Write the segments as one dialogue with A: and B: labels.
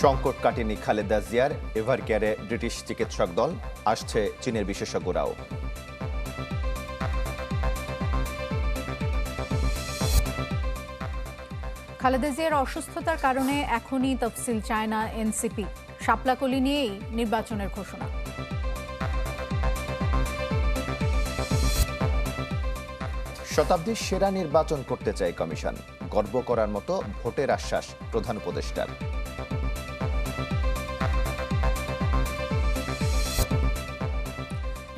A: সংকট কাটেনি খালেদা জিয়ার। এভার কেয়ারে ব্রিটিশ চিকিৎসক দল আসছে চীনের বিশেষজ্ঞরাও।
B: খালেদা জিয়ার অসুস্থতার কারণে এখনই তফসিল চায় না এনসিপি। শাপলাকলি নিয়েই নির্বাচনের ঘোষণা।
A: শতাব্দীর সেরা নির্বাচন করতে চায় কমিশন। গর্ব করার মতো ভোটের আশ্বাস প্রধান উপদেষ্টার।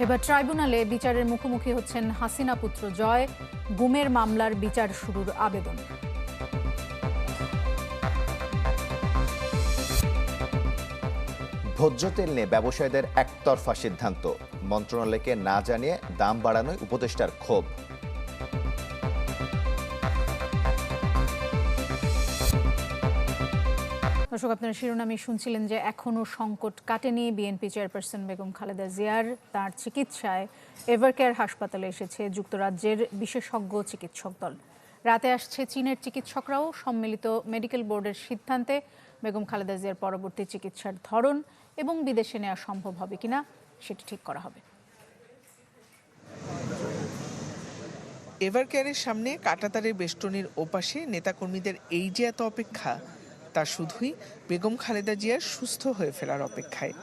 B: এবার ট্রাইব্যুনালে বিচারের মুখোমুখি হচ্ছেন হাসিনা পুত্র জয়। গুমের মামলার বিচার শুরুর আবেদন।
A: ভোজ্য তেল নিয়ে ব্যবসায়ীদের একতরফা সিদ্ধান্ত। মন্ত্রণালয়কে না জানিয়ে দাম বাড়ানোয় উপদেষ্টার ক্ষোভ।
B: দর্শক, আপনারা শিরোনামে শুনছিলেন যে এখনও সংকট কাটেনি বিএনপি চেয়ারপারসন বেগম খালেদা জিয়ার। তার চিকিৎসায় এভারকেয়ার হাসপাতালে এসেছে যুক্তরাজ্যের বিশেষজ্ঞ চিকিৎসক দল। রাতে আসছে চীনের চিকিৎসকরাও সম্মিলিত মেডিকেল বোর্ডের সিদ্ধান্তে বেগম খালেদা জিয়ার পরবর্তী চিকিৎসার ধরন এবং বিদেশে নেওয়া সম্ভব হবে কিনা সেটি ঠিক করা হবে।
C: এভারকেয়ারের সামনে কাটাতারের বেষ্টনীর ওপাশে নেতাকর্মীদের এই যে এত অপেক্ষা তা শুধুই বেগম খালেদা জিয়ার সুস্থ হয়ে ফেরার অপেক্ষায়।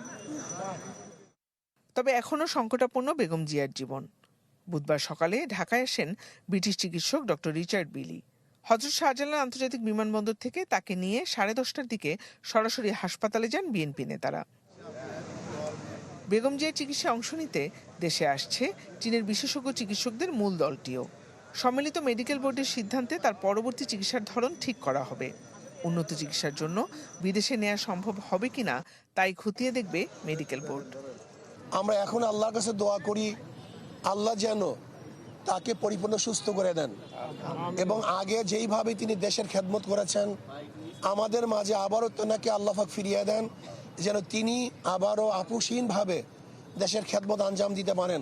C: তবে এখনও সংকটাপন্ন বেগম জিয়ার জীবন। বুধবার সকালে ঢাকায় আসেন ব্রিটিশ চিকিৎসক ডক্টর রিচার্ড বিলি। হজরত শাহজালাল আন্তর্জাতিক বিমানবন্দর থেকে তাকে নিয়ে সাড়ে দশটার দিকে সরাসরি হাসপাতালে যান বিএনপি নেতারা। বেগম জিয়ার চিকিৎসায় অংশ নিতে দেশে আসছে চীনের বিশেষজ্ঞ চিকিৎসকদের মূল দলটিও। সম্মিলিত মেডিকেল বোর্ডের সিদ্ধান্তে তার পরবর্তী চিকিৎসার ধরন ঠিক করা হবে। উন্নত চিকিৎসার জন্য বিদেশে নেওয়া সম্ভব হবে কিনা তাই খতিয়ে দেখবে মেডিকেল বোর্ড।
D: আমরা এখন আল্লাহর কাছে দোয়া করি আল্লাহ যেন তাকে পরিপূর্ণ সুস্থ করে দেন। এবং আগে যেইভাবে তিনি দেশের খেদমত করেছেন আমাদের মাঝে আবারও তেনাকে আল্লাহাক ফিরিয়ে দেন যেন তিনি আবারও আপুসীনভাবে দেশের খেদমত আঞ্জাম দিতে পারেন।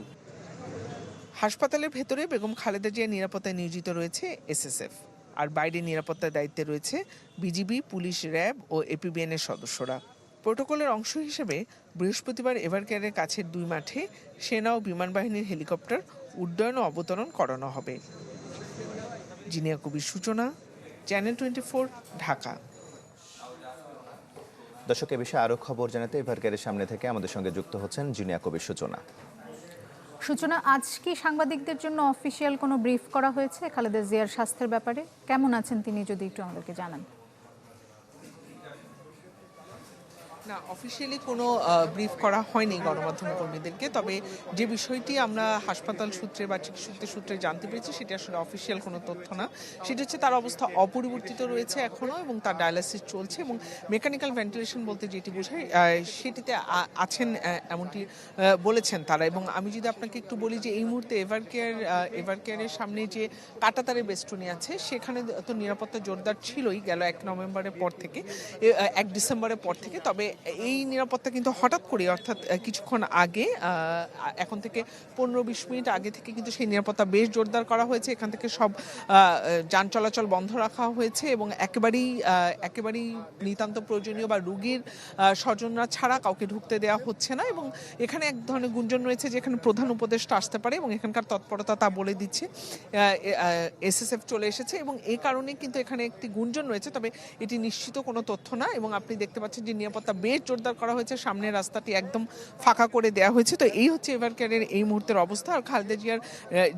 C: হাসপাতালের ভেতরে বেগম খালেদা জিয়ার নিরাপত্তায় নিয়োজিত রয়েছে এসএসএফ। আর বাইরে নিরাপত্তার দায়িত্বে রয়েছে বিজিবি, পুলিশ, র্যাব ও এপিবিএন এর সদস্যরা। প্রোটোকলের অংশ হিসেবে বৃহস্পতিবার এভারকেয়ারের কাছের দুই মাঠে সেনা ও বিমান বাহিনীর হেলিকপ্টার উড্ডয়ন ও অবতরণ করানো হবে। জিনিয়া কবির সূচনা, চ্যানেল টোয়েন্টি ঢাকা।
A: দর্শক, এ বিষয়ে আরও খবর জানাতে এভারকেয়ারের সামনে থেকে আমাদের সঙ্গে যুক্ত হচ্ছেন জুনিয়া কবির সূচনা।
B: সূচনা, আজ কি সাংবাদিকদের জন্য অফিসিয়াল কোনো ব্রিফ করা হয়েছে? খালেদা জিয়ার স্বাস্থ্যের ব্যাপারে কেমন আছেন তিনি, যদি একটু আমাদেরকে জানান?
C: না অফিসিয়ালি কোনো ব্রিফ করা হয়নি গণমাধ্যম কর্মীদেরকে, তবে যে বিষয়টি আমরা হাসপাতাল সূত্রে বা চিকিৎসকদের সূত্রে জানতে পেরেছি, সেটি আসলে অফিসিয়াল কোনো তথ্য না। সেটি হচ্ছে তার অবস্থা অপরিবর্তিত রয়েছে এখনও এবং তার ডায়ালিসিস চলছে এবং মেকানিক্যাল ভেন্টিলেশন বলতে যেটি বোঝায় সেটিতে আছেন এমনটি বলেছেন তারা। এবং আমি যদি আপনাকে একটু বলি যে এই মুহূর্তে এভার কেয়ার এভার কেয়ারের সামনে যে কাটাতারের বেষ্টনী আছে, সেখানে তো নিরাপত্তা জোরদার ছিলই গেল এক নভেম্বরের পর থেকে এক ডিসেম্বরের পর থেকে। তবে এই নিরাপত্তা কিন্তু হঠাৎ করে অর্থাৎ কিছুক্ষণ আগে এখন থেকে পনেরো বিশ মিনিট আগে থেকে কিন্তু সেই নিরাপত্তা বেশ জোরদার করা হয়েছে। এখান থেকে সব যান চলাচল বন্ধ রাখা হয়েছে এবং একেবারেই একেবারেই নিতান্ত প্রয়োজনীয় বা রুগীর স্বজনরা ছাড়া কাউকে ঢুকতে দেওয়া হচ্ছে না এবং এখানে এক ধরনের গুঞ্জন রয়েছে যেখানে প্রধান উপদেষ্টা আসতে পারে এবং এখানকার তৎপরতা তা বলে দিচ্ছে। এসএসএফ চলে এসেছে এবং এই কারণে কিন্তু এখানে একটি গুঞ্জন রয়েছে, তবে এটি নিশ্চিত কোনো তথ্য না এবং আপনি দেখতে পাচ্ছেন যে নিরাপত্তা বেশ জোরদার করা হয়েছে। সামনের রাস্তাটি একদম ফাঁকা করে দেওয়া হয়েছে। তো এই হচ্ছে এভার কেয়ারের এই মুহূর্তের অবস্থা। আর খালেদা জিয়ার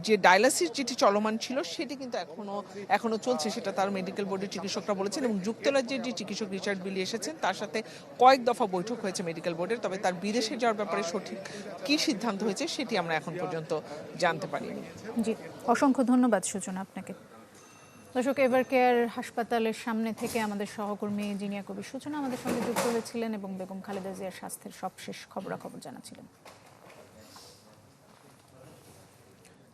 C: যে ডায়ালাসিস যেটি চলমান ছিল, সেটি কিন্তু এখনও এখনও চলছে, সেটা তার মেডিকেল বোর্ডের চিকিৎসকরা বলেছেন এবং যুক্তরাজ্যের যে চিকিৎসক রিচার্ড বিলি এসেছেন, তার সাথে কয়েক দফা বৈঠক হয়েছে মেডিকেল বোর্ডের তবে তার বিদেশে যাওয়ার ব্যাপারে সঠিক কী সিদ্ধান্ত হয়েছে, সেটি আমরা এখন পর্যন্ত জানতে পারিনি।
B: জি, অসংখ্য ধন্যবাদ সূচনা আপনাকে। দর্শক এভার কেয়ার হাসপাতালের সামনে থেকে আমাদের সহকর্মী জিনিয়া কবি সূচনা আমাদের সঙ্গে যুক্ত হয়েছিলেন এবং বেগম খালেদা জিয়ার স্বাস্থ্যের সবশেষ খবরাখবর জানাচ্ছিলেন।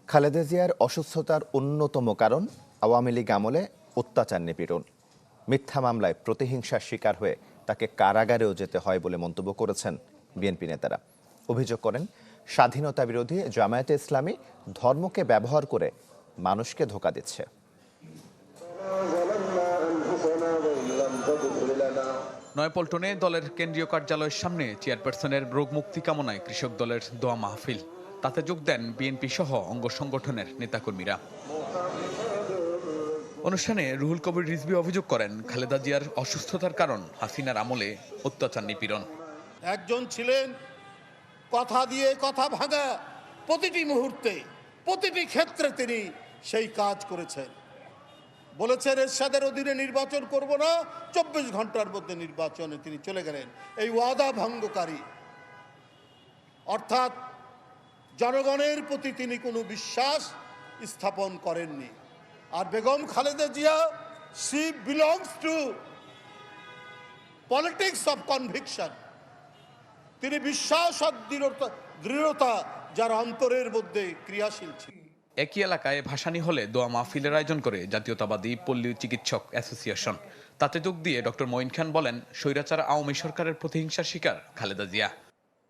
A: খালেদা জিয়ার অসুস্থতার অন্যতম কারণ আওয়ামী লীগ আমলে অত্যাচার নিপীড়ন। মিথ্যা মামলায় প্রতিহিংসার শিকার হয়ে তাকে কারাগারেও যেতে হয় বলে মন্তব্য করেছেন বিএনপি নেতারা। অভিযোগ করেন, স্বাধীনতা বিরোধী জামায়াতে ইসলামী ধর্মকে ব্যবহার করে মানুষকে ধোকা দিচ্ছে।
E: নয়পল্টনে দলের কেন্দ্রীয় কার্যালয়ের সামনে চেয়ারপারসনের রোগ মুক্তি কামনায় কৃষক দলের দোয়া মাহফিল। তাতে যোগ দেন বিএনপি সহ অঙ্গ সংগঠনের নেতাকর্মীরা। অনুষ্ঠানে রুহুল কবির রিজভি অভিযোগ করেন, খালেদা জিয়ার অসুস্থতার কারণ হাসিনার আমলে অত্যাচার নিপীড়ন।
F: একজন ছিলেন, কথা দিয়ে কথা ভাঙা প্রতিটি মুহূর্তে, প্রতিটি ক্ষেত্রে তিনি সেই কাজ করেছেন। বলেছেন, এরশাদের অধীনে নির্বাচন করব না। চব্বিশ ঘণ্টার মধ্যে নির্বাচনে তিনি চলে গেলেন। এই ওয়াদা ভঙ্গকারী। অর্থাৎ জনগণের প্রতি তিনি কোনো বিশ্বাস স্থাপন করেননি। আর Begum Khaleda Zia she belongs to politics of conviction তিনি বিশ্বাস আর দৃঢ়তা দৃঢ়তা যার অন্তরের মধ্যে ক্রিয়াশীল ছিল।
E: একই এলাকায় ভাসানি হলে দোয়া মাহফিলের আয়োজন করে জাতীয়তাবাদী পল্লী চিকিৎসক অ্যাসোসিয়েশন। তাতে যোগ দিয়ে ডক্টর মঈন খান বলেন, স্বৈরাচার আওয়ামী সরকারের প্রতিহিংসার শিকার খালেদা জিয়া।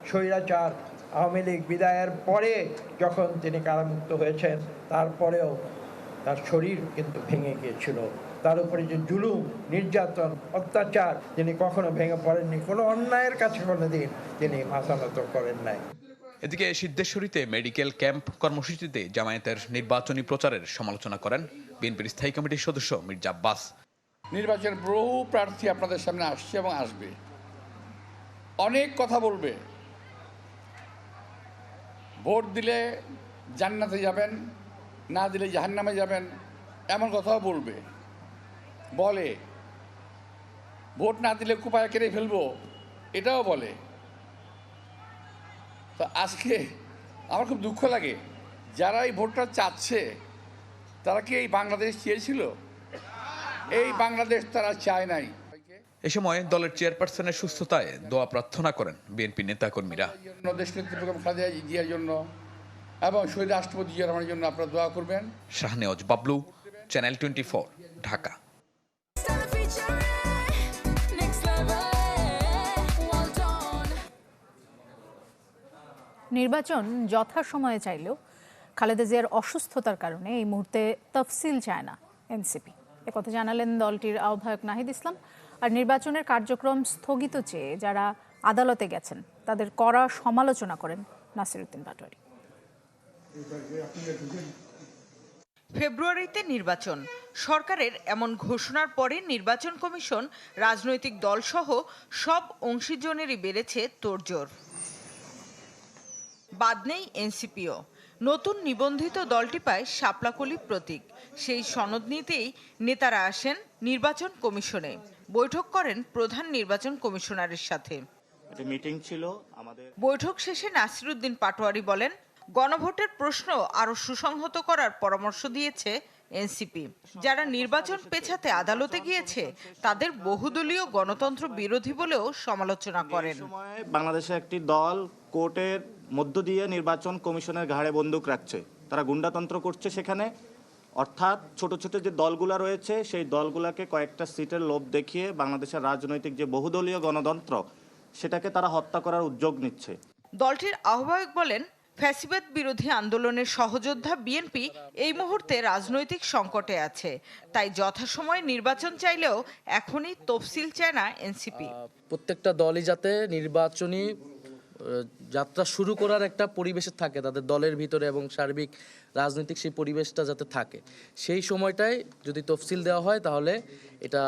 G: স্বৈরাচার আওয়ামী লীগ বিদায়ের পরে যখন তিনি কারামুক্ত হয়েছেন, তারপরেও তার শরীর কিন্তু ভেঙে গিয়েছিল। তার উপরে যে জুলুম, নির্যাতন, অত্যাচার তিনি কখনো ভেঙে পড়েননি, কোনো অন্যায়ের কাছে কোনো দিন তিনি মাথা নত করেন নাই।
E: এদিকে সিদ্ধেশ্বরীতে মেডিকেল ক্যাম্প কর্মসূচিতে জামায়াতের নির্বাচনী প্রচারের সমালোচনা করেন বিএনপির স্থায়ী কমিটির সদস্য মির্জা আব্বাস।
H: নির্বাচনের বহু প্রার্থী আপনাদের সামনে আসছে এবং আসবে। অনেক কথা বলবে। ভোট দিলে জান্নাতে যাবেন, না দিলে জাহান্নামে যাবেন, এমন কথাও বলবে। বলে, ভোট না দিলে কুপায় কেড়ে ফেলব? এটাও বলে। তো আজকে আমার খুব দুঃখ লাগে। যারা এই ভোটটা চাচ্ছে তারা কি এই বাংলাদেশ চেয়েছিল? এই বাংলাদেশ তারা চায় নাই।
E: এ সময় দলের চেয়ারপারসনের সুস্থতায় দোয়া প্রার্থনা করেন বিএনপি নেতাকর্মীরা।
H: দেশ নেত্রী বেগম খালেদা জিয়ার জন্য এবং শহীদ রাষ্ট্রপতি জিয়া রহমানের জন্য আপনারা দোয়া করবেন।
E: Shahnewaz Bablu channel twenty Dhaka.
B: নির্বাচন যথাসময়ে চাইলেও খালেদা জিয়ার অসুস্থতার কারণে এই মুহূর্তে তফসিল চায় না এনসিপি। একথা জানালেন দলটির আহ্বায়ক নাহিদ ইসলাম। আর নির্বাচনের কার্যক্রম স্থগিত চেয়ে যারা আদালতে গেছেন, তাদের কড়া সমালোচনা করেন নাসিরুদ্দিন পাটোয়ারি।
I: ফেব্রুয়ারিতে নির্বাচন। সরকারের এমন ঘোষণার পরে নির্বাচন কমিশন, রাজনৈতিক দলসহ সব অংশীজনেরই বেড়েছে তোড়জোড়। বাদ নেই এনসিপিও। নতুন নিবন্ধিত দলটি পায় শাপলাকলি প্রতীক। সেই সনদ নিতেই নেতারা আসেন নির্বাচন কমিশনে। বৈঠক করেন প্রধান নির্বাচন কমিশনারের সাথে।
J: মিটিং ছিল আমাদের
I: বৈঠক শেষে নাসিরুদ্দিন পাটোয়ারি বলেন গণভোটের প্রশ্ন আরও সুসংহত করার পরামর্শ দিয়েছে এনসিপি। যারা নির্বাচন পেছাতে আদালতে গিয়েছে তাদের বহুদলীয় গণতন্ত্র বিরোধী বলেও সমালোচনা করেন।
J: বাংলাদেশে একটি দল কোর্টের মধ্য দিয়ে নির্বাচন কমিশনের ঘাড়ে বন্দুক রাখছে। তারা গুন্ডাতন্ত্র করছে সেখানে। অর্থাৎ ছোট ছোট যে দলগুলা রয়েছে সেই দলগুলাকে কয়েকটা সিটের লোভ দেখিয়ে বাংলাদেশের রাজনৈতিক যে বহুদলীয় গণতন্ত্র সেটাকে তারা হত্যা করার উদ্যোগ নিচ্ছে।
I: দলটির আহ্বায়ক বলেন ফ্যাসিবাদ বিরোধী আন্দোলনের সহযোদ্ধা বিএনপি এই মুহূর্তে রাজনৈতিক সংকটে আছে। তাই যথাসময়ে নির্বাচন চাইলেও এখনই তফসিল চায় না এনসিপি।
K: প্রত্যেকটা দলই যাতে নির্বাচনী যাত্রা শুরু করার একটা পরিবেশে থাকে তাদের দলের ভিতরে এবং সার্বিক রাজনৈতিক সেই পরিবেশটা যাতে থাকে। সেই সময়টায় যদি তফসিল দেওয়া হয় তাহলে এটা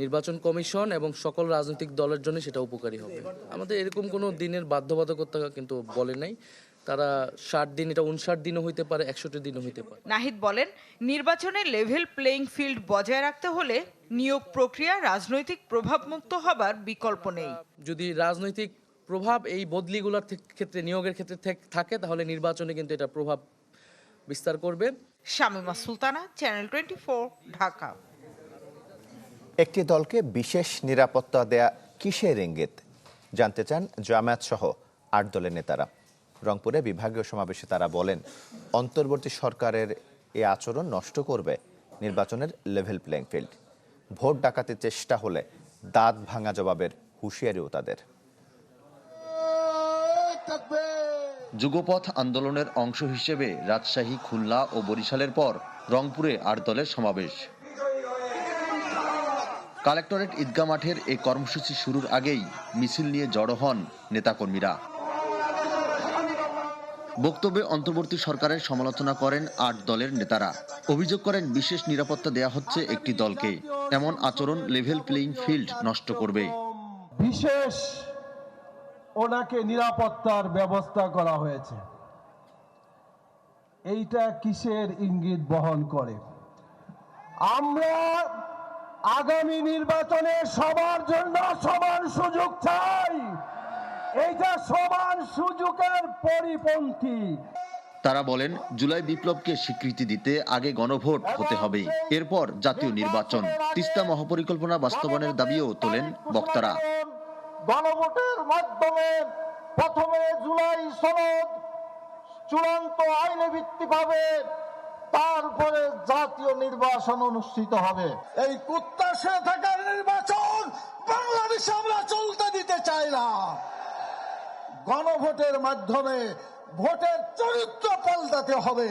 K: নির্বাচন কমিশন এবং সকল রাজনৈতিক দলের জন্য সেটা উপকারী হবে। আমাদের এরকম কোনো দিনের বাধ্যবাধকতা কিন্তু বলে নাই। তারা ষাট দিন এটা উনষাট দিনও হইতে পারে একষট্টি দিনও হইতে পারে।
I: নাহিদ বলেন নির্বাচনে লেভেল প্লেইং ফিল্ড বজায় রাখতে হলে নিয়োগ প্রক্রিয়া রাজনৈতিক প্রভাবমুক্ত হবার বিকল্প নেই।
K: যদি রাজনৈতিক প্রভাব এই বদলিগুলোর ক্ষেত্রে নিয়োগের ক্ষেত্রে থেক- থাকে তাহলে নির্বাচনে কিন্তু এটা প্রভাব বিস্তার করবে।
I: Shamima Sultana channel twenty Dhaka.
A: একটি দলকে বিশেষ নিরাপত্তা দেয়া কিসের ইঙ্গিত? জানতে চান জামায়াত সহ আট দলের নেতারা। রংপুরে বিভাগীয় সমাবেশে তারা বলেন অন্তর্বর্তী সরকারের এ আচরণ নষ্ট করবে নির্বাচনের লেভেল প্লেইং ফিল্ড ভোট ডাকাতির চেষ্টা হলে দাঁত ভাঙা জবাবের হুঁশিয়ারিও তাদের।
L: যুগপথ আন্দোলনের অংশ হিসেবে রাজশাহী খুলনা ও বরিশালের পর রংপুরে আট দলের সমাবেশ। কালেক্টরেট ঈদগা মাঠের এই কর্মসূচি শুরুর আগেই মিছিল নিয়ে জড়ো হন নেতাকর্মীরা। বক্তব্যে অন্তর্বর্তী সরকারের সমালোচনা করেন আট দলের নেতারা। অভিযোগ করেন বিশেষ নিরাপত্তা দেয়া হচ্ছে একটি দলকে। এমন আচরণ লেভেল প্লেইং ফিল্ড নষ্ট করবে।
M: বিশেষ ওনাকে নিরাপত্তার ব্যবস্থা করা হয়েছে। এইটা কিসের ইঙ্গিত বহন করে? আমরা আগামী নির্বাচনে সবার জন্য সমান সুযোগ চাই। এইটা সমান সুযোগের পরিপন্থী।
L: তারা বলেন জুলাই বিপ্লবকে স্বীকৃতি দিতে আগে গণভোট হতে হবে। এরপর জাতীয় নির্বাচন। তিস্তা মহাপরিকল্পনা বাস্তবায়নের দাবিও তোলেন বক্তারা।
M: গণভোটের মাধ্যমে প্রথমে জুলাই সনদ চূড়ান্ত আইনে ভিত্তিক হবে তারপরে জাতীয় নির্বাচন অনুষ্ঠিত হবে। এই প্রত্যাশা থাকার নির্বাচন বাংলাদেশে আমরা চলতে দিতে চাই না। গণভোটের মাধ্যমে ভোটের চরিত্র পাল্টাতে হবে।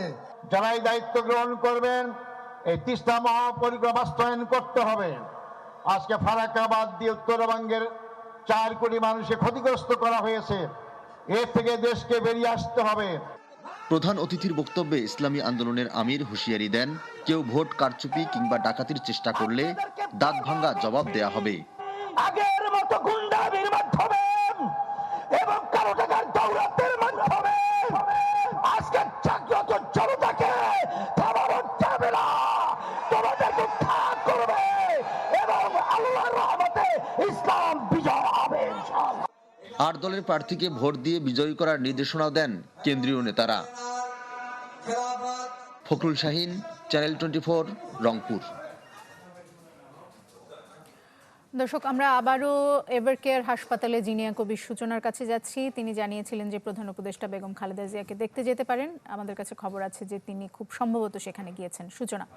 M: যারাই দায়িত্ব গ্রহণ করবেন এই তিস্তা মহাপরিকল্পনা বাস্তবায়ন করতে হবে। আজকে ফারাক্কাবাদ দিয়ে উত্তরবঙ্গের চার কোটি মানুষকে ক্ষতিগ্রস্ত করা হয়েছে। এর থেকে দেশকে বেরিয়ে আসতে হবে।
L: প্রধান অতিথির বক্তব্যে ইসলামী আন্দোলনের আমির হুঁশিয়ারি দেন কেউ ভোট কারচুপি কিংবা ডাকাতির চেষ্টা করলে দাঁত ভাঙ্গা জবাব দেয়া হবে।
M: আগের মতো গুন্ডামির মাধ্যমে এবং কারও টাকার মাধ্যমে আজকে জাগ্রত জনতাকে থামানো যাবে না তোমাদেরকে উদ্ধার করবে এবং আল্লাহর রহমতে ইসলাম বিজয় হবে ইনশাআল্লাহ
L: আট দলের প্রার্থীকে ভোট দিয়ে বিজয়ী করার নির্দেশনাও দেন কেন্দ্রীয় নেতারা। Fakhrul Shahin, channel twenty Rangpur.
B: দর্শক, আমরা আবারও এভার কেয়ার হাসপাতালে জিনিয়া কবির সূচনার কাছে যাচ্ছি। তিনি জানিয়েছিলেন যে প্রধান উপদেষ্টা বেগম খালেদা জিয়াকে দেখতে যেতে পারেন। আমাদের কাছে খবর আছে যে তিনি খুব সম্ভবত সেখানে গিয়েছেন। সূচনা।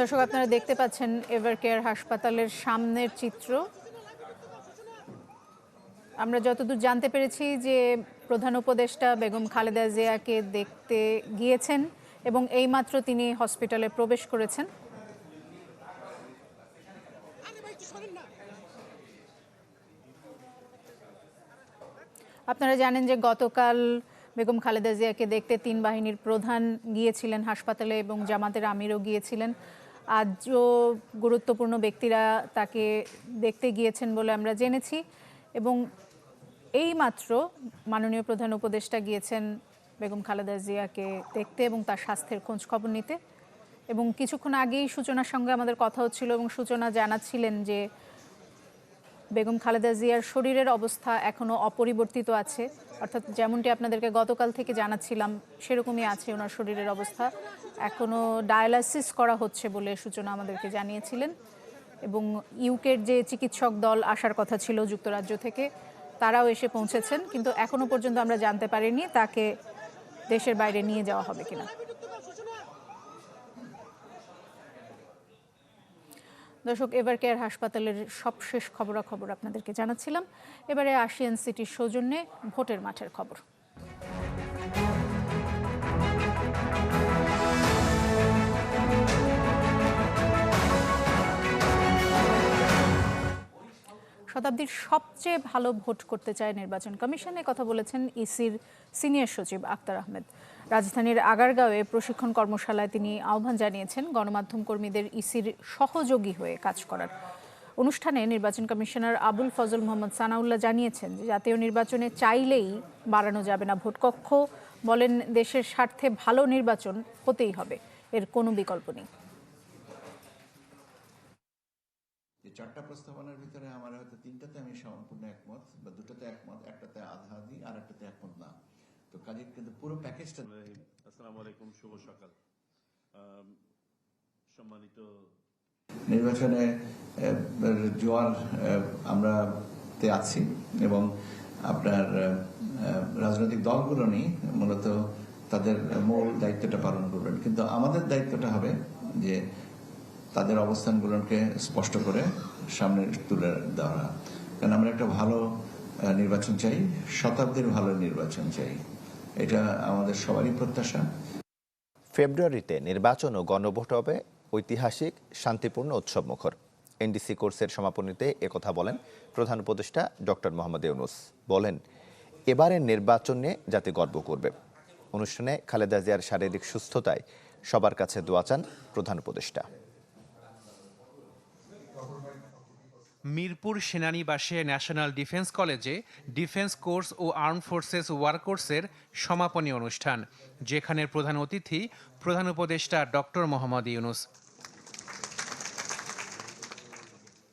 B: দর্শক, আপনারা দেখতে পাচ্ছেন এভার কেয়ার হাসপাতালের সামনের চিত্র। আমরা যতদূর জানতে পেরেছি যে প্রধান উপদেষ্টা বেগম খালেদা জিয়াকে দেখতে গিয়েছেন এবং এইমাত্র তিনি হসপিটালে প্রবেশ করেছেন। আপনারা জানেন যে গতকাল বেগম খালেদা জিয়াকে দেখতে তিন বাহিনীর প্রধান গিয়েছিলেন হাসপাতালে এবং জামাতের আমিরও গিয়েছিলেন। আজও গুরুত্বপূর্ণ ব্যক্তিরা তাকে দেখতে গিয়েছেন বলে আমরা জেনেছি এবং এই মাত্র মাননীয় প্রধান উপদেষ্টা গিয়েছেন বেগম খালেদা জিয়াকে দেখতে এবং তার স্বাস্থ্যের খোঁজ খবর নিতে। এবং কিছুক্ষণ আগেই সূচনার সঙ্গে আমাদের কথা হচ্ছিল এবং সূচনা জানাচ্ছিলেন যে বেগম খালেদা জিয়ার শরীরের অবস্থা এখনও অপরিবর্তিত আছে। অর্থাৎ যেমনটি আপনাদেরকে গতকাল থেকে জানাচ্ছিলাম, সেরকমই আছে ওনার শরীরের অবস্থা। এখনও ডায়ালাসিস করা হচ্ছে বলে সূচনা আমাদেরকে জানিয়েছিলেন। এবং ইউকের যে চিকিৎসক দল আসার কথা ছিল যুক্তরাজ্য থেকে, তারাও এসে পৌঁছেছেন, কিন্তু এখনও পর্যন্ত আমরা জানতে পারিনি তাকে দেশের বাইরে নিয়ে যাওয়া হবে কিনা। দর্শক, এবার কেয়ার হাসপাতালের সবশেষ খবরাখবর আপনাদেরকে জানাচ্ছিলাম। এবারে আশিয়ান সিটির সৌজন্যে ভোটের মাঠের খবর। শতাব্দীর সবচেয়ে ভালো ভোট করতে চায় নির্বাচন কমিশনে কথা বলেছেন ইসির সিনিয়র সচিব আক্তার আহমেদ। রাজধানীর আগারগাঁওয়ে প্রশিক্ষণ কর্মশালায় তিনি আহ্বান জানিয়েছেন, গণমাধ্যম কর্মীদের ইসির সহযোগী হয়ে কাজ করার। অনুষ্ঠানে নির্বাচন কমিশনার আবুল ফজল মোহাম্মদ সানাউল্লাহ জানিয়েছেন, জাতীয় নির্বাচনে চাইলেই বাড়ানো যাবে না ভোট কক্ষ। বলেন, দেশের স্বার্থে ভালো নির্বাচন হতেই হবে, এর কোনো বিকল্প নেই।
N: যে চারটা প্রস্তাবনার ভিতরে আমার হয়তো তিনটাতে আমি সম্পূর্ণ একমত বা দুটোতে একমত একটাতে আধা আধি আর একটাতে একমত না। তো কাজে কিন্তু পুরো প্যাকেজটা
O: আসসালামু আলাইকুম শুভ সকাল। সম্মানিত
N: নির্বাচনে জোয়ার আমরা তে আছি এবং আপনার রাজনৈতিক দলগুলো নেই মূলত তাদের মূল দায়িত্বটা পালন করবেন। কিন্তু আমাদের দায়িত্বটা হবে যে তাদের অবস্থানগুলোকে স্পষ্ট করে সামনে তুলে দেওয়া কারণ আমরা একটা ভালো নির্বাচন চাই, শতাব্দীর ভালো নির্বাচন চাই। এটা আমাদের সবারই প্রত্যাশা।
A: ফেব্রুয়ারিতে নির্বাচন ও গণভোট হবে ঐতিহাসিক, শান্তিপূর্ণ উৎসব মুখর। এনডিসি কোর্সের সমাপনীতে একথা বলেন প্রধান উপদেষ্টা ডক্টর মোহাম্মদ ইউনুস। বলেন, এবারের নির্বাচন নিয়ে জাতি গর্ব করবে। অনুষ্ঠানে খালেদা জিয়ার শারীরিক সুস্থতায় সবার কাছে দোয়া চান প্রধান উপদেষ্টা।
P: মিরপুর সেনানিবাসে ন্যাশনাল ডিফেন্স কলেজে ডিফেন্স কোর্স ও আর্ম ফোর্সেস ওয়ার কোর্সের সমাপনী অনুষ্ঠান যেখানে প্রধান অতিথি প্রধান উপদেষ্টা ডক্টর মোহাম্মদ ইউনুস।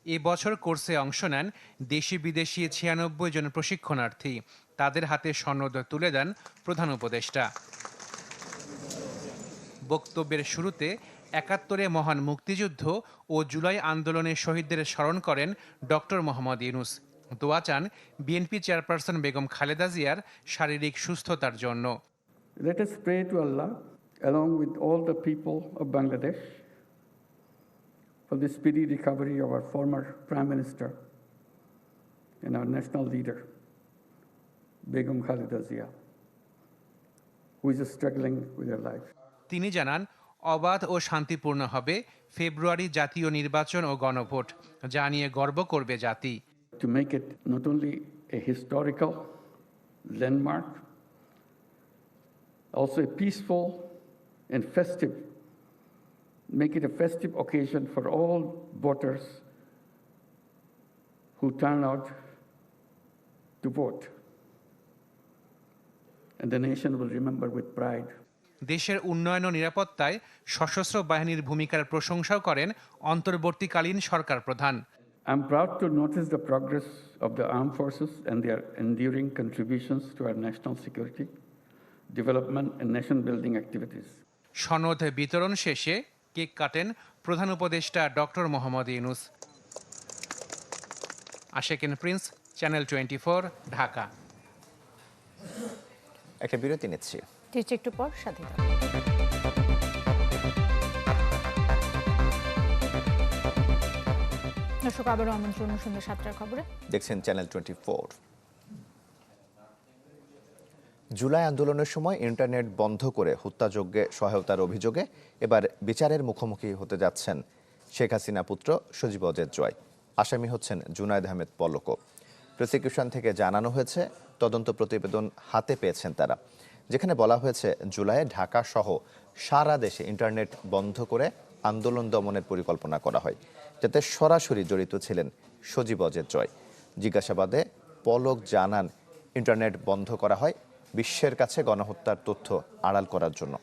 P: এ বছর কোর্সে অংশ নেন দেশি বিদেশি ছিয়ানব্বই জন প্রশিক্ষণার্থী। তাদের হাতে সনদ তুলে দেন প্রধান উপদেষ্টা। বক্তব্যের শুরুতে একাত্তরে মহান মুক্তিযুদ্ধ ও জুলাই আন্দোলনে শহীদদের স্মরণ করেন ডক্টর মোহাম্মদ ইউনুস দোয়া চান বিএনপি চেয়ারপারসন বেগম খালেদা জিয়ার শারীরিক সুস্থতার জন্য
Q: Let us pray to Allah, along with all the people of Bangladesh, for the speedy recovery of our former Prime Minister and our national leader, Begum Khalida Zia, who is struggling with her life.
P: তিনি জানান অবাধ ও শান্তিপূর্ণ হবে ফেব্রুয়ারি জাতীয় নির্বাচন ও গণভোট যা নিয়ে গর্ব করবে জাতি
Q: To make it not only a historical landmark, also a peaceful and festive, make it a festive occasion for all voters who turn out to vote. And the nation will remember with pride
P: দেশের উন্নয়ন ও নিরাপত্তায় সশস্ত্র বাহিনীর ভূমিকার প্রশংসাও করেন অন্তর্বর্তীকালীন সরকার প্রধান
Q: I'm proud to notice the progress of the armed forces and their enduring contributions to our national security, development, and nation building activities.
P: সনদ বিতরণ শেষে কেক কাটেন প্রধান উপদেষ্টা doctor Mohammad Yunus Asheken Prince channel twenty Dhaka
A: একটা বিরতি নিচ্ছি
B: teach একটু পর সাথে দর্শক, আবারও আমন্ত্রণ সন্ধ্যা সাতটার খবরে।
A: দেখছেন চ্যানেল টোয়েন্টি জুলাই আন্দোলনের সময় ইন্টারনেট বন্ধ করে হত্যাযজ্ঞে সহায়তার অভিযোগে এবার বিচারের মুখোমুখি হতে যাচ্ছেন শেখ হাসিনা পুত্র সজীব অজেদ জয়। আসামি হচ্ছেন জুনায়দ আহমেদ পলক। প্রসিকিউশন থেকে জানানো হয়েছে, তদন্ত প্রতিবেদন হাতে পেয়েছেন তারা। যেখানে বলা হয়েছে, জুলাইয়ে ঢাকা সহ সারা দেশে ইন্টারনেট বন্ধ করে আন্দোলন দমনের পরিকল্পনা করা হয়, যাতে সরাসরি জড়িত ছিলেন সজীব অজেদ জয় জিজ্ঞাসাবাদে পলক জানান, ইন্টারনেট বন্ধ করা হয় বিশ্বের কাছে গণহত্যার তথ্য আড়াল করার জন্য।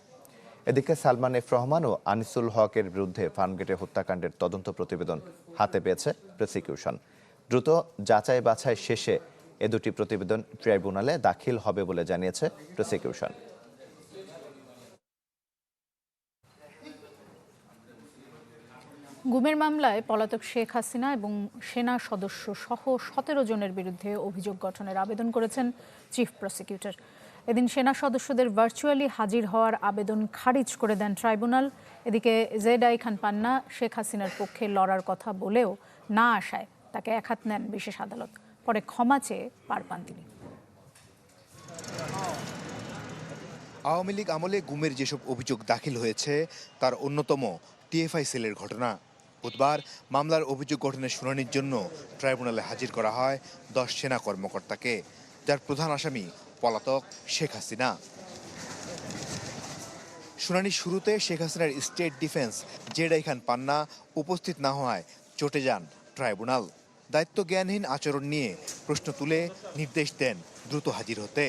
A: এদিকে সালমান এফ রহমান ও আনিসুল হকের বিরুদ্ধে ফার্মগেটে হত্যাকাণ্ডের তদন্ত প্রতিবেদন হাতে পেয়েছে প্রসিকিউশন। দ্রুত যাচাই বাছাই শেষে এ দুটি প্রতিবেদন ট্রাইব্যুনালে দাখিল হবে বলে জানিয়েছে প্রসিকিউশন।
B: গুমের মামলায় পলাতক শেখ হাসিনা এবং সেনা সদস্য সহ সতেরো জনের বিরুদ্ধে অভিযোগ গঠনের আবেদন করেছেন চিফ প্রসিকিউটর। এদিন সেনা সদস্যদের ভার্চুয়ালি হাজির হওয়ার আবেদন খারিজ করে দেন ট্রাইব্যুনাল। এদিকে জেড আই খান পান্না শেখ হাসিনার পক্ষে লড়ার কথা বলেও না আসায় তাকে একহাত নেন বিশেষ আদালত। পরে ক্ষমা চেয়ে পার পান তিনি।
R: আওয়ামী লীগ আমলে গুমের যেসব অভিযোগ দাখিল হয়েছে, তার অন্যতম টিএফআই সেলের ঘটনা। বুধবার মামলার অভিযোগ গঠনের শুনানির জন্য ট্রাইব্যুনালে হাজির করা হয় দশ সেনা কর্মকর্তাকে, যার প্রধান আসামি পলাতক শেখ হাসিনা। শুনানির শুরুতে শেখ হাসিনার state defence Z I Khan Panna উপস্থিত না হওয়ায় চটে যান ট্রাইব্যুনাল। দায়িত্ব জ্ঞানহীন আচরণ নিয়ে প্রশ্ন তুলে নির্দেশ দেন, দ্রুত হাজির হতে।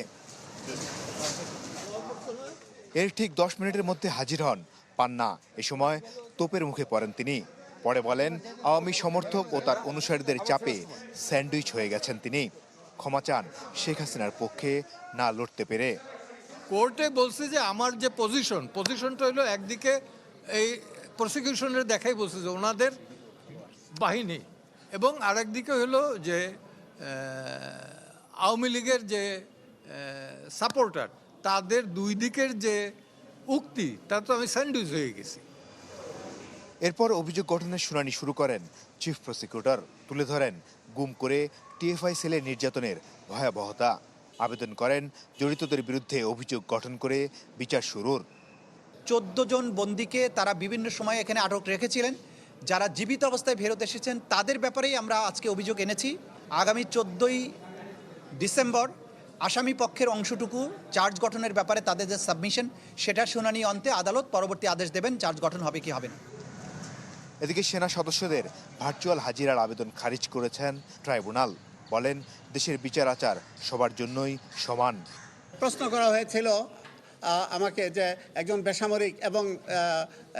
R: এর ঠিক দশ মিনিটের মধ্যে হাজির হন পান্না। এ সময় তোপের মুখে পড়েন তিনি। পরে বলেন, আওয়ামী সমর্থক ও তার অনুসারীদের চাপে স্যান্ডউইচ হয়ে গেছেন তিনি। ক্ষমা চান শেখ হাসিনার পক্ষে না লড়তে পেরে।
S: কোর্টে বলছে যে আমার যে পজিশন, পজিশনটা হলো একদিকে এই প্রসিকিউশনের দেখাই বলছে যে ওনাদের বাহিনী এবং আরেকদিকে হলো যে আওয়ামী লীগের যে সাপোর্টার তাদের দুই দিকের যে উক্তি তা তো আমি স্যান্ডউইচ হয়ে গেছি।
R: এরপর অভিযোগ গঠনের শুনানি শুরু করেন চিফ প্রসিকিউটর তুলে ধরেন গুম করে টিএফআই সেলের নির্যাতনের ভয়াবহতা। আবেদন করেন জড়িতদের বিরুদ্ধে অভিযোগ গঠন করে বিচার শুরুর।
T: চোদ্দ জন বন্দিকে তারা বিভিন্ন সময় এখানে আটক রেখেছিলেন। যারা জীবিত অবস্থায় ফেরত এসেছেন তাদের ব্যাপারেই আমরা আজকে অভিযোগ এনেছি। আগামী চোদ্দোই ডিসেম্বর আসামি পক্ষের অংশটুকু চার্জ গঠনের ব্যাপারে তাদের যে সাবমিশন সেটা শুনানি অন্তে আদালত পরবর্তী আদেশ দেবেন চার্জ গঠন হবে কি হবে না।
R: এদিকে সেনা সদস্যদের ভার্চুয়াল হাজিরার আবেদন খারিজ করেছেন ট্রাইব্যুনাল। বলেন দেশের বিচার আচার সবার জন্যই সমান।
U: প্রশ্ন করা হয়েছিল আমাকে যে একজন বেসামরিক এবং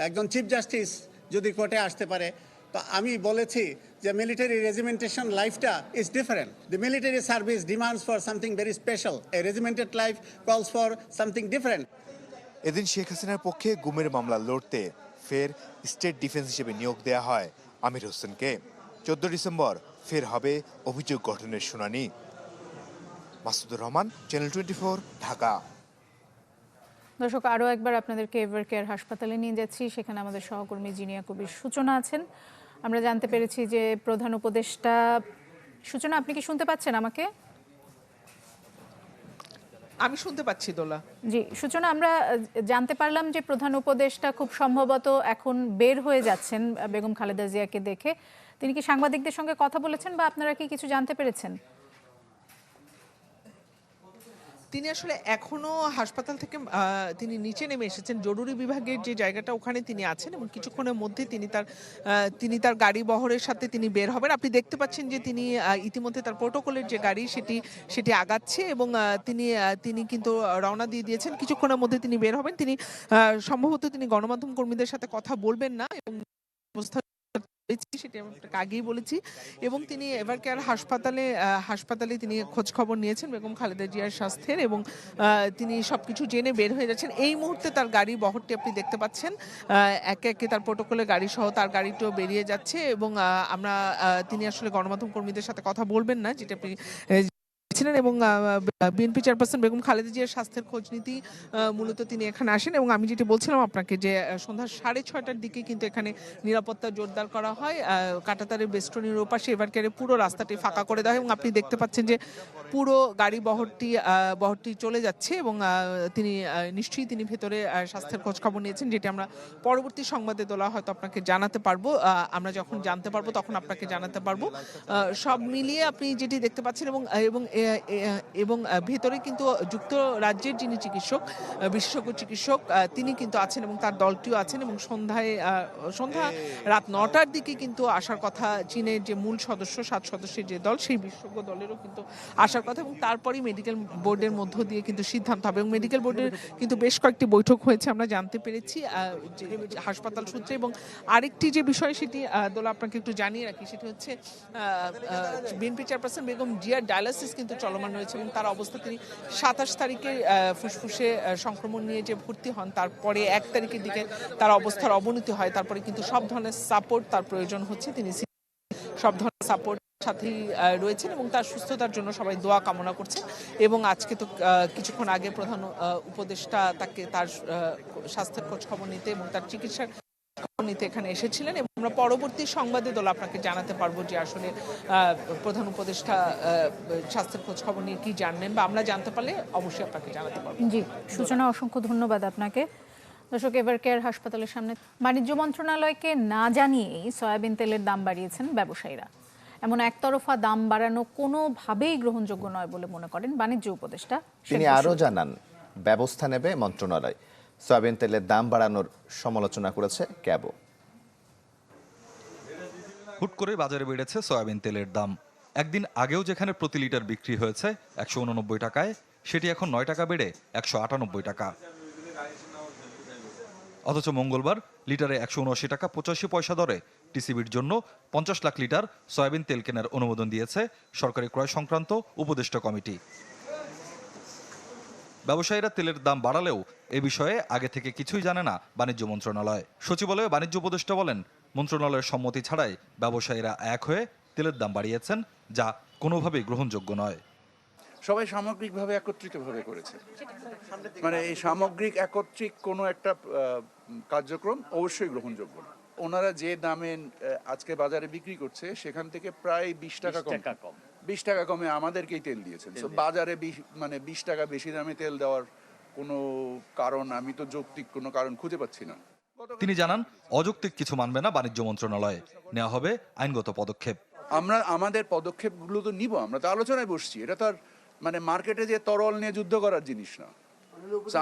U: একজন চিফ জাস্টিস যদি কোর্টে আসতে পারে। তো আমি বলেছি যে মিলিটারি রেজিমেন্টেশন লাইফটা is different the military service demands for something very special a regimented life calls for something different
R: এদিন শেখ হাসিনার পক্ষে গুমের মামলা লড়তে ফের স্টেট ডিফেন্স হিসেবে নিয়োগ দেওয়া হয় আমির হোসেনকে। চোদ্দ ডিসেম্বর ফের হবে অভিযোগ গঠনের শুনানি। Masudur Rahman channel twenty Dhaka.
B: দর্শক আরও একবার আপনাদেরকে এভার কেয়ার হাসপাতালে নিয়ে যাচ্ছি। সেখানে আমাদের সহকর্মী জিনিয়া কবির সূচনা আছেন। আমরা জানতে পেরেছি যে প্রধান উপদেষ্টা সূচনা আপনি কি শুনতে পাচ্ছেন আমাকে?
C: আমি শুনতে পাচ্ছি দোলা।
B: জি সূচনা আমরা জানতে পারলাম যে প্রধান উপদেষ্টা খুব সম্ভবত এখন বের হয়ে যাচ্ছেন বেগম খালেদা জিয়াকে দেখে। তিনি কি সাংবাদিকদের সঙ্গে কথা বলেছেন বা আপনারা কি কিছু জানতে পেরেছেন?
C: তিনি আসলে এখনও হাসপাতাল থেকে তিনি নিচে নেমে এসেছেন। জরুরি বিভাগের যে জায়গাটা ওখানে তিনি আছেন এবং কিছুক্ষণের মধ্যে তিনি তার তিনি তার গাড়ি বহরের সাথে তিনি বের হবেন। আপনি দেখতে পাচ্ছেন যে তিনি ইতিমধ্যে তার প্রোটোকলের যে গাড়ি সেটি সেটি আগাচ্ছে এবং তিনি তিনি কিন্তু রওনা দিয়ে দিয়েছেন। কিছুক্ষণের মধ্যে তিনি বের হবেন। তিনি সম্ভবত তিনি গণমাধ্যম কর্মীদের সাথে কথা বলবেন না এবং অবস্থা সেটি আপনাকে আগেই বলেছি। এবং তিনি এভার কেয়ার হাসপাতালে হাসপাতালে তিনি খোঁজ খবর নিয়েছেন বেগম খালেদা জিয়ার স্বাস্থ্যের এবং তিনি সবকিছু জেনে বের হয়ে যাচ্ছেন। এই মুহূর্তে তার গাড়ি বহরটি আপনি দেখতে পাচ্ছেন। একে একে তার প্রোটোকলে গাড়ি সহ তার গাড়িটিও বেরিয়ে যাচ্ছে এবং আমরা তিনি আসলে গণমাধ্যম কর্মীদের সাথে কথা বলবেন না, যেটা আপনি ছিলেন এবং বিএনপি চেয়ারপারসন বেগম খালেদা জিয়ার স্বাস্থ্যের খোঁজ আহ, মূলত তিনি এখানে আসেন এবং আমি যেটি বলছিলাম আপনাকে যে সন্ধ্যা সাড়ে ছয়টার দিকে কিন্তু এখানে নিরাপত্তা জোরদার করা হয় কাটাতারের বেষ্টনীর ওপাশে এবারকারে পুরো রাস্তাটি ফাঁকা করে দেওয়া হয় এবং আপনি দেখতে পাচ্ছেন যে পুরো গাড়ি বহরটি বহরটি চলে যাচ্ছে এবং তিনি নিশ্চয়ই তিনি ভেতরে স্বাস্থ্যের খোঁজ খবর নিয়েছেন যেটি আমরা পরবর্তী সংবাদে তোলা হয়তো আপনাকে জানাতে পারব আমরা যখন জানতে পারব তখন আপনাকে জানাতে পারব সব মিলিয়ে আপনি যেটি দেখতে পাচ্ছেন এবং এবং এবং ভেতরে কিন্তু যুক্তরাজ্যের যিনি চিকিৎসক বিশেষজ্ঞ চিকিৎসক তিনি কিন্তু আছেন এবং তার দলটিও আছেন এবং সন্ধ্যায় সন্ধ্যা রাত নটার দিকে কিন্তু আসার কথা চীনের যে মূল সদস্য সাত সদস্যের যে দল সেই বিশেষজ্ঞ দলেরও কিন্তু আসার কথা এবং তারপরেই মেডিকেল বোর্ডের মধ্য দিয়ে কিন্তু সিদ্ধান্ত হবে এবং মেডিকেল বোর্ডের কিন্তু বেশ কয়েকটি বৈঠক হয়েছে আমরা জানতে পেরেছি হাসপাতাল সূত্রে এবং আরেকটি যে বিষয় সেটি দোলা আপনাকে একটু জানিয়ে রাখি সেটি হচ্ছে বিএনপি চেয়ারপারসন বেগম জিয়ার ডায়ালিসিস কিন্তু চলমান রয়েছে এবং তার অবস্থা তিনি সাতাশ তারিখে ফুসফুসে সংক্রমণ নিয়ে যে ভর্তি হন, তারপরে এক তারিখের দিকে তার অবস্থার অবনতি হয়, তারপরে কিন্তু সব ধরনের সাপোর্ট তার প্রয়োজন হচ্ছে। তিনি সব ধরনের সাপোর্ট সাথেই রয়েছেন এবং তার সুস্থতার জন্য সবাই দোয়া কামনা করছেন এবং আজকে তো কিছুক্ষণ আগে প্রধান উপদেষ্টা তাকে তার স্বাস্থ্যের খোঁজ খবর নিতে এবং তার চিকিৎসার নিতে এখানে এসেছিলেন এবং আমরা পরবর্তী সংবাদে দল আপনাকে জানাতে পারব যে আসলে প্রধান উপদেষ্টা স্বাস্থ্যের খোঁজ খবর নিয়ে কি জানলেন বা আমরা জানতে পারলে অবশ্যই আপনাকে জানাতে পারব।
B: জি সূচনা অসংখ্য ধন্যবাদ আপনাকে। দর্শক এভার কেয়ার হাসপাতালের সামনে বাণিজ্য মন্ত্রণালয়কে না জানিয়েই সয়াবিন তেলের দাম বাড়িয়েছেন ব্যবসায়ীরা। এমন একতরফা দাম বাড়ানো কোনোভাবেই গ্রহণযোগ্য নয় বলে মনে করেন বাণিজ্য উপদেষ্টা
A: তিনি আরও জানান ব্যবস্থা নেবে মন্ত্রণালয়। সয়াবিন তেলের দাম বাড়ানোর সমালোচনা করেছে ক্যাবো
V: হুট করে বাজারে বেড়েছে সয়াবিন তেলের দাম। একদিন আগেও যেখানে প্রতি লিটার বিক্রি হয়েছে একশো উননব্বই টাকায়, সেটি এখন নয় টাকা বেড়ে একশো আটানব্বই টাকা। অথচ মঙ্গলবার লিটারে একশো উনআশি টাকা পঁচাশি পয়সা দরে টিসিবির জন্য পঞ্চাশ লাখ লিটার সয়াবিন তেল কেনার অনুমোদন দিয়েছে সরকারি ক্রয় সংক্রান্ত উপদেষ্টা কমিটি। ব্যবসায়ীরা তেলের দাম বাড়ালেও এ বিষয়ে আগে থেকে কিছুই জানে না বাণিজ্য মন্ত্রণালয়। সচিবালয়ে বাণিজ্য উপদেষ্টা বলেন মন্ত্রণালয়ের সম্মতি ছাড়াই ব্যবসায়ীরা এক হয়ে তেলের দাম বাড়িয়েছেন যা কোনোভাবেই গ্রহণযোগ্য নয়।
W: সবাই সামগ্রিকভাবে একত্রিতভাবে করেছে। মানে এই সামগ্রিক একত্রিক কোনো একটা আহ, কার্যক্রম অবশ্যই গ্রহণযোগ্য না। ওনারা যে দামে আজকে বাজারে বিক্রি করছে সেখান থেকে প্রায় বিশ টাকা কম। বিশ টাকা কমে আমাদেরকেই তেল দিয়েছেন। So, বাজারে মানে বিশ টাকা বেশি দামে তেল দেওয়ার কোনো কারণ আমি তো যৌক্তিক কোনো কারণ খুঁজে পাচ্ছি না।
V: তিনি জানান অযৌক্তিক কিছু মানবে না বাণিজ্য মন্ত্রণালয়। নেওয়া হবে আইনগত পদক্ষেপ।
W: আমরা আমাদের পদক্ষেপগুলো তো নিব আমরা তো আলোচনায় বসছি। এটা তো আর মানে মার্কেটে যে তরল নিয়ে যুদ্ধ করার জিনিস না।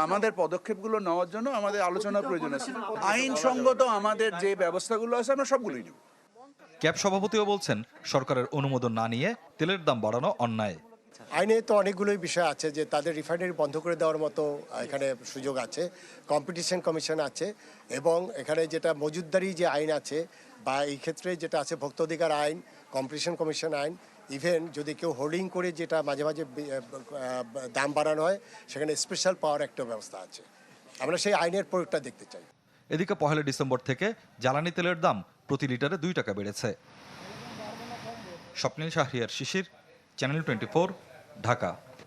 W: আমাদের পদক্ষেপগুলো নেওয়ার জন্য আমাদের আলোচনার প্রয়োজন আছে। আইনসঙ্গত আমাদের যে ব্যবস্থাগুলো আছে আমরা সবগুলোই নিব।
V: ক্যাব সভাপতিও বলছেন সরকারের অনুমোদন না নিয়ে তেলের দাম বাড়ানো অন্যায়।
X: আইনে তো অনেকগুলোই বিষয় আছে যে তাদের রিফাইনারি বন্ধ করে দেওয়ার মতো এখানে সুযোগ আছে কম্পিটিশন কমিশন আছে এবং এখানে যেটা মজুদদারি যে আইন আছে বা এই ক্ষেত্রে যেটা আছে ভোক্তা অধিকার আইন কম্পিটিশন কমিশন আইন ইভেন যদি কেউ হোল্ডিং করে যেটা মাঝে মাঝে দাম বাড়ানো হয় সেখানে স্পেশাল পাওয়ার একটা ব্যবস্থা আছে। আমরা সেই আইনের প্রয়োগটা দেখতে চাই।
V: এদিকে পহেলা ডিসেম্বর থেকে জ্বালানি তেলের দাম প্রতি লিটারে দুই টাকা বেড়েছে। Swapnil Shahriar Shishir channel twenty Dhaka.